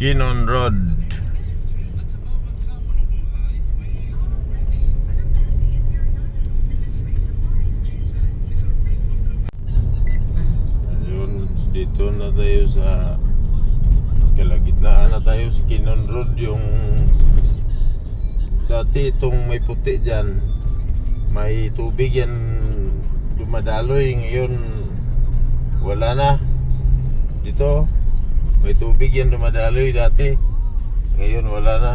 Kinon Road. Yun, dito na tayo sa kalagitnaan na tayo sa Kinon Road yung dati itong may puti dyan. May tubig yan dumadaloy. Ngayon wala na. Dito may tubig yan dumadaloy dati. Ngayon wala na.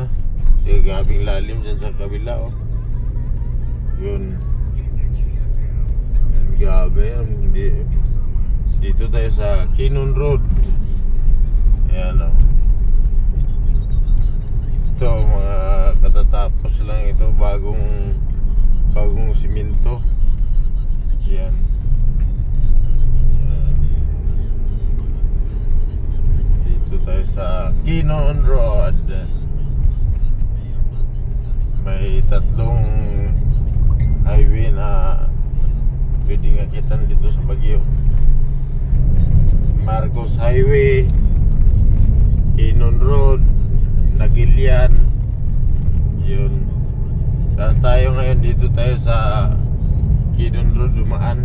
Yung gabing lalim dyan sa kabila oh. yun. Yan, grabe. Yan Di- dito tayo sa Kinon Road. Ayan oh. ito mga katatapos lang ito. Bagong bagong simento. Yan. Dito tayo sa Kinon Road. May tatlong highway na pwedeng akitan dito sa Baguio. Marcos Highway Kinon Road Nagilian. Yun. Tapos tayo ngayon dito tayo sa Kinon Road dumaan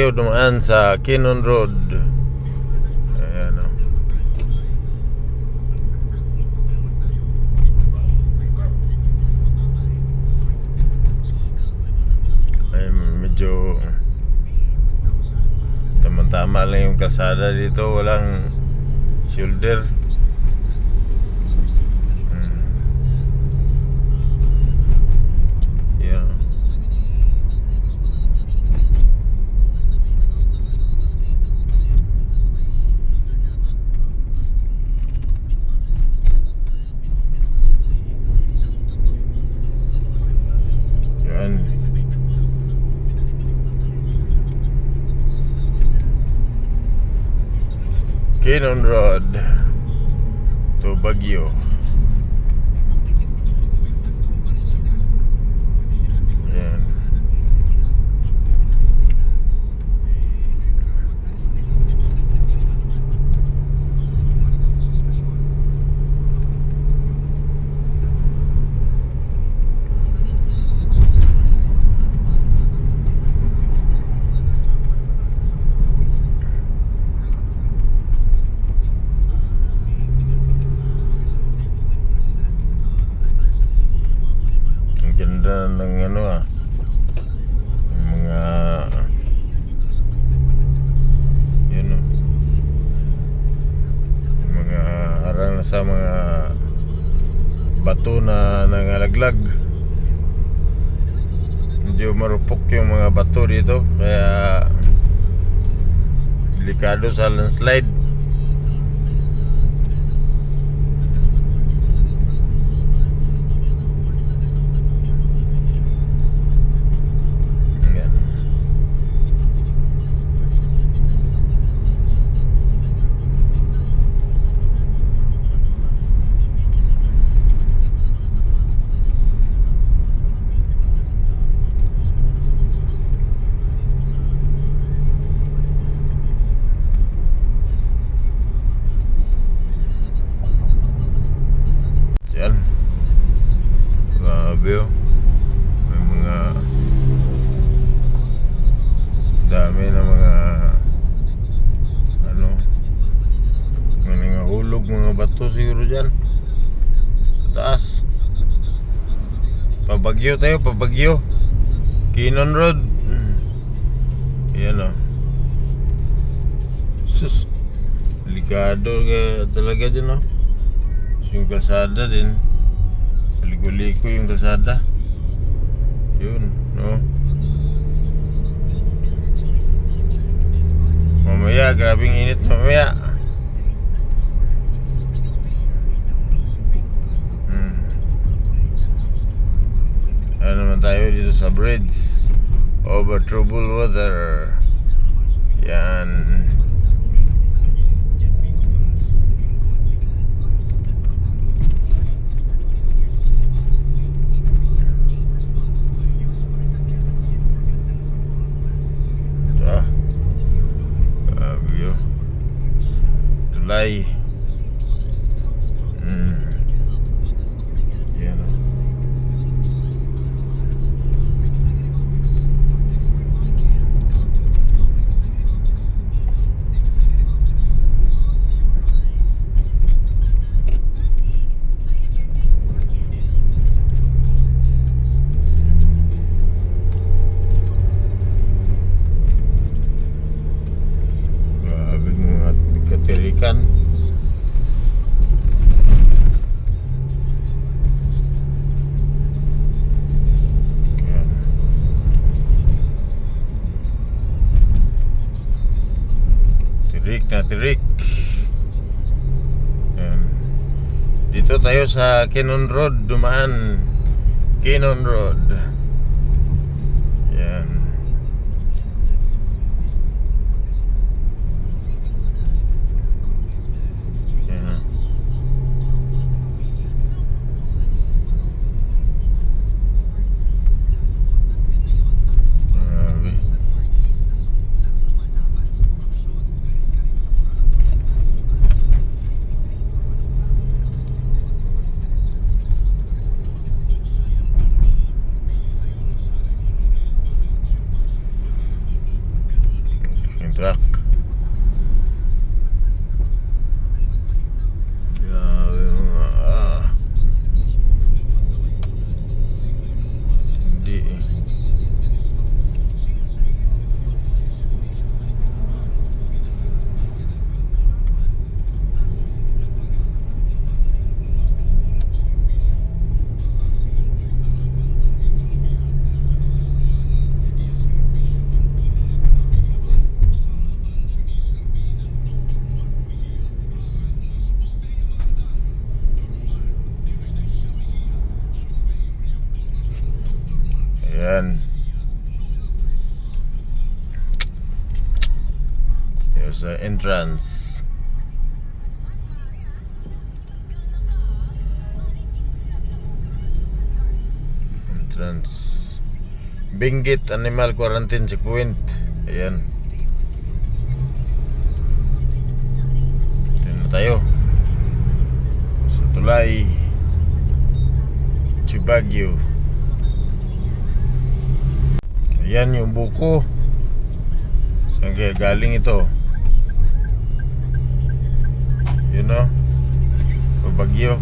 tayo dumaan sa Kinon Road. Ayan o. Ay, medyo tama-tama lang yung kalsada dito. Walang shoulder. Kinon Road to Baguio. Yan. Ganda ng ano ah. Mga yun oh. Mga harang sa mga bato na nangalaglag. Medyo marupok yung mga bato dito kaya Delikado sa landslide. Pabagyo tayo pabagyo Kinon Road. Yan oh. Sus. Delikado ka talaga dyan oh. Yung kalsada din. Ligo-ligo yung kalsada. Yun, no Mamaya, grabing init mamaya. hmm. Tayo dito sa bridge Over troubled water Yan Tirik na tirik. Yan. Dito tayo sa Kinon Road, dumaan. Kinon Road. The entrance. Entrance. Benguet Animal Quarantine Checkpoint. Ayan. Ito na tayo. Sa Tulay. Chibagyo. Ayan yung buko. Saan kaya galing ito? Yun o. Pabagyo.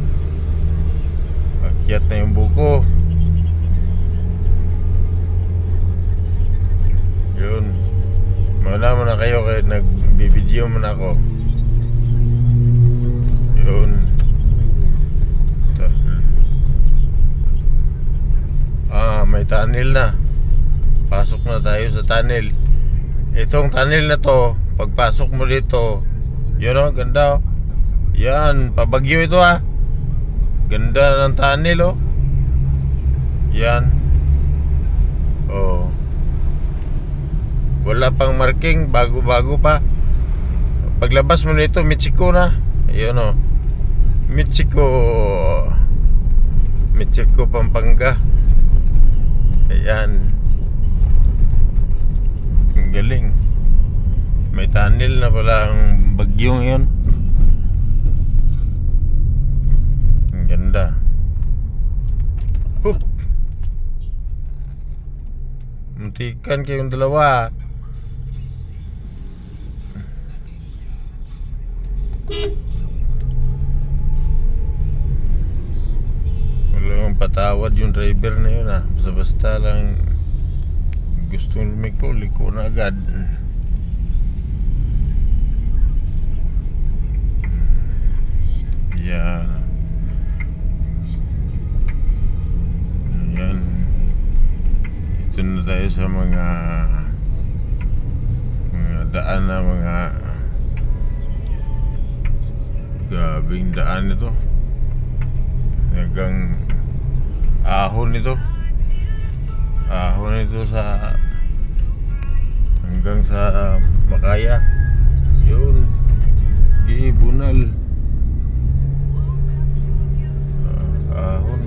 Akyat na yung buko. Yun. Mauna muna kayo kaya nagbibideo muna ako. Yun. Ah, may tunnel na. Pasok na tayo sa tunnel. Itong tunnel na to, pagpasok mo dito, yun o, ganda oh. Yan, pabagyo ito ah. Ganda ng tunnel oh. Yan. Oh. Wala pang marking, bago-bago pa. Paglabas mo nito, Michiko na. Ayun oh. Michiko. Michiko Pampanga. Ayan. Ang galing. May tunnel na pala ang bagyong yun. Ang ganda. Hup! Muntikan kayong dalawa. Wala yung patawad yung driver na yun ah. Basta-basta lang gusto lumiko, liko na agad. Yan. Ito na tayo sa mga mga daan na mga gabing daan ito. Hanggang ahon ito. Ahon ito sa hanggang sa Makaya. Yun. Gibunal. Ah, ahon.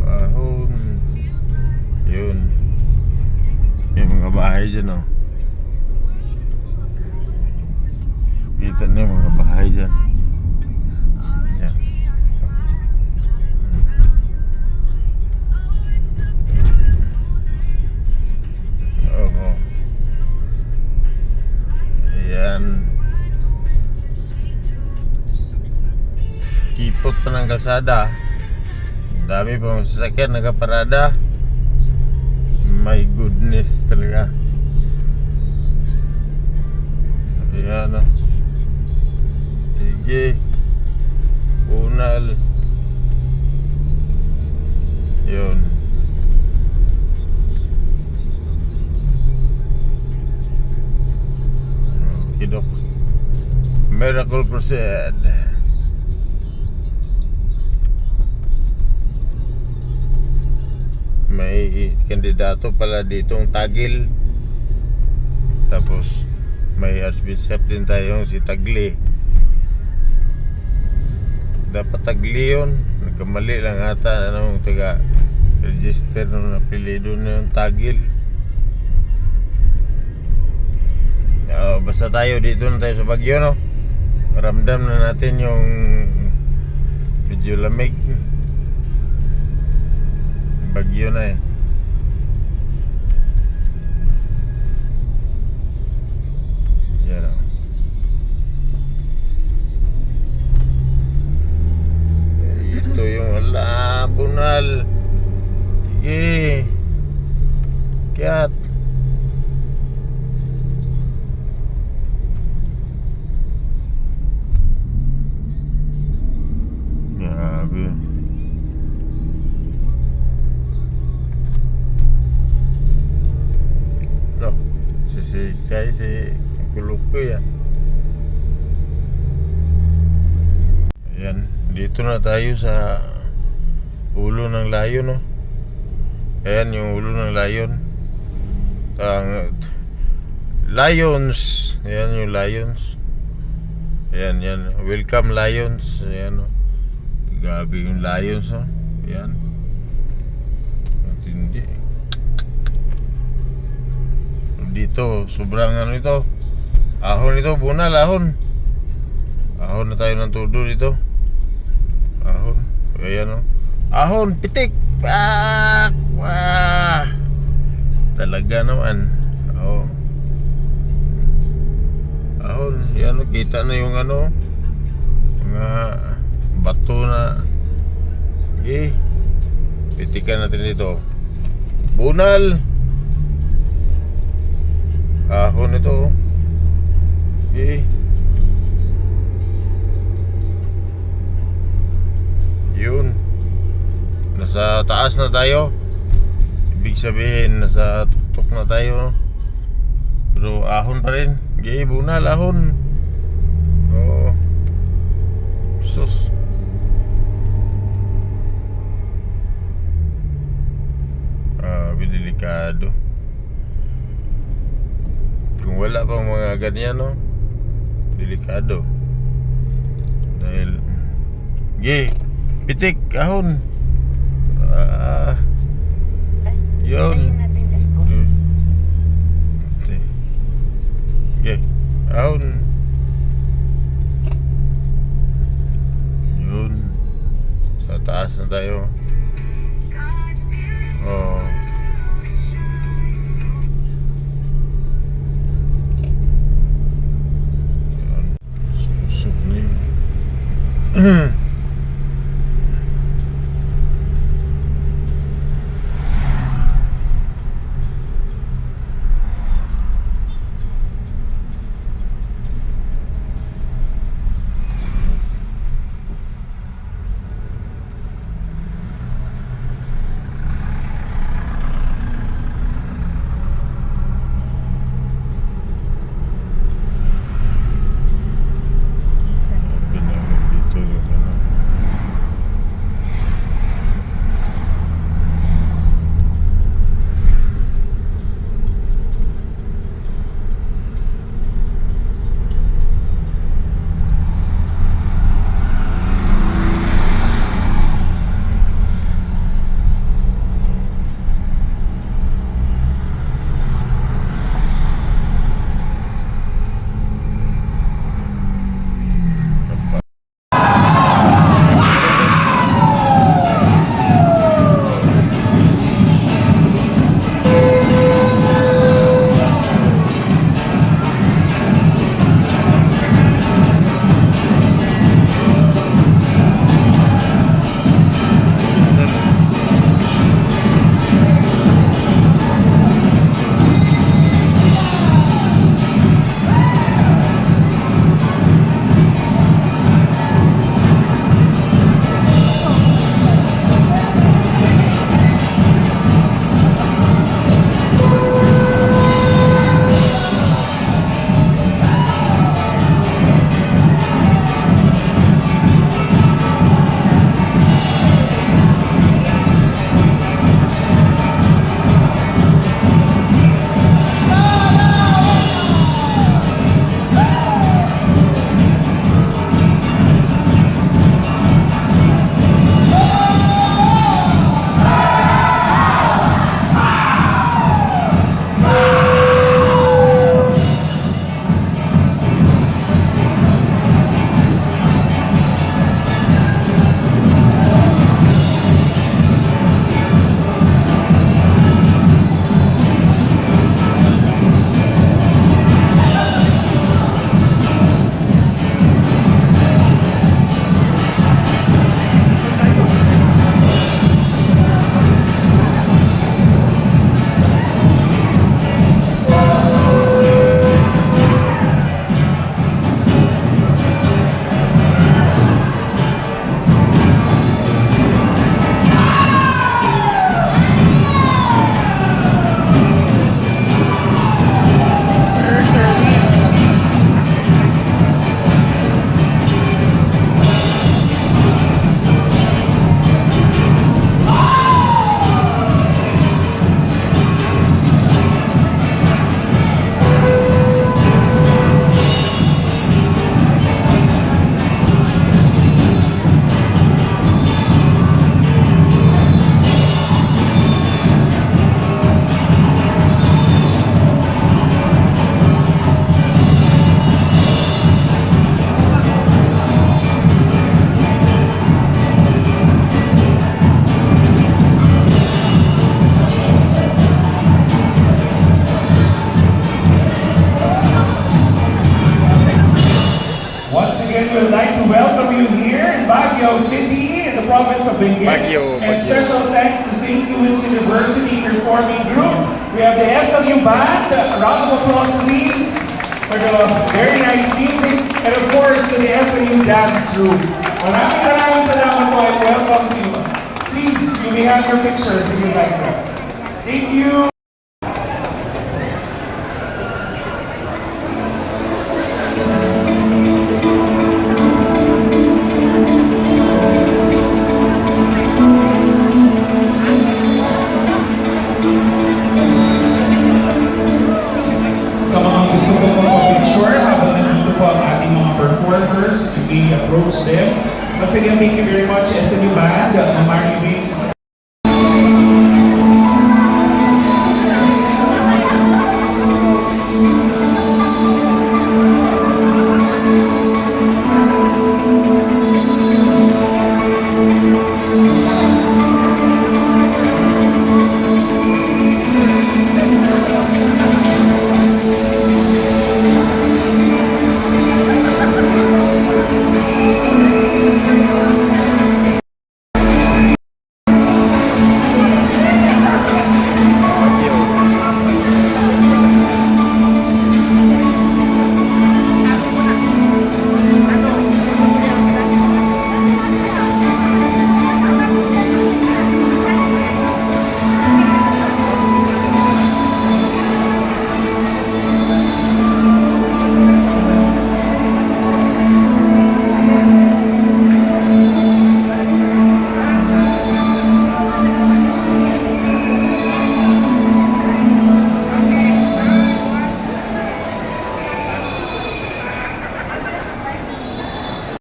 Ahon. Bahay dyan, oh. Kita na yung mga bahay. Kipot pa ng kalsada. Dami pa mga sasakyan nakaparada. My goodness talaga. Ayan o. Sige. Unal. Yun. Kidok. Miracle Crusade. May kandidato pala ditong Tagil. Tapos may Archbishop din tayong si Tagli. Dapat Tagli yun. Nagkamali lang ata anong taga register ng apelido na yung Tagil. Ah, basta tayo dito na tayo sa Bagyo no. Ramdam na natin yung medyo lamig. Bagyo na eh. Yan o. Ito yung ala, bunal. Sige. Kiat. Si si kulog ko yan. Dito na tayo sa ulo ng layon, no? Ayan yung ulo ng layon. Ang Lions. Ayan yung Lions. Ayan, yan. Welcome Lions. Ayan, no? Grabe yung Lions, no? Ayan. Matindi. Dito, sobrang ano ito. Ahon ito, bunal, ahon. Ahon na tayo ng todo dito. Ahon. Ayan, no? Ahon, pitik. Pak! Wah! Talaga naman. Oo. Ahon, yan, kita na yung ano. Mga bato na. Eh. Pitikan natin dito. Bunal! Ahon ito. Eh. Yun. Nasa taas na tayo. Ibig sabihin, nasa tuktok na tayo. Pero ahon pa rin. Gay buna lahon. Oh. Sus. Ah, delikado. Kung wala pang mga ganyan, no? Delikado. Dahil... Gay, pitik, kahon. Ah, yun. ko. Okay. Okay. Ahon. Yun. Sa taas na tayo. Once again, we would like to welcome you here in Baguio City, in the province of Benguet. Baguio, And Baguio. special thanks to St. Louis University performing groups. We have the SLU Band, a round of applause please for the very nice music. And of course, to the SLU Dance Group. Maraming maraming salamat po and welcome to you. Please, you may have your pictures if you'd like to. Thank you. them. Once again, thank you very much SMU Band, Mamari Wing,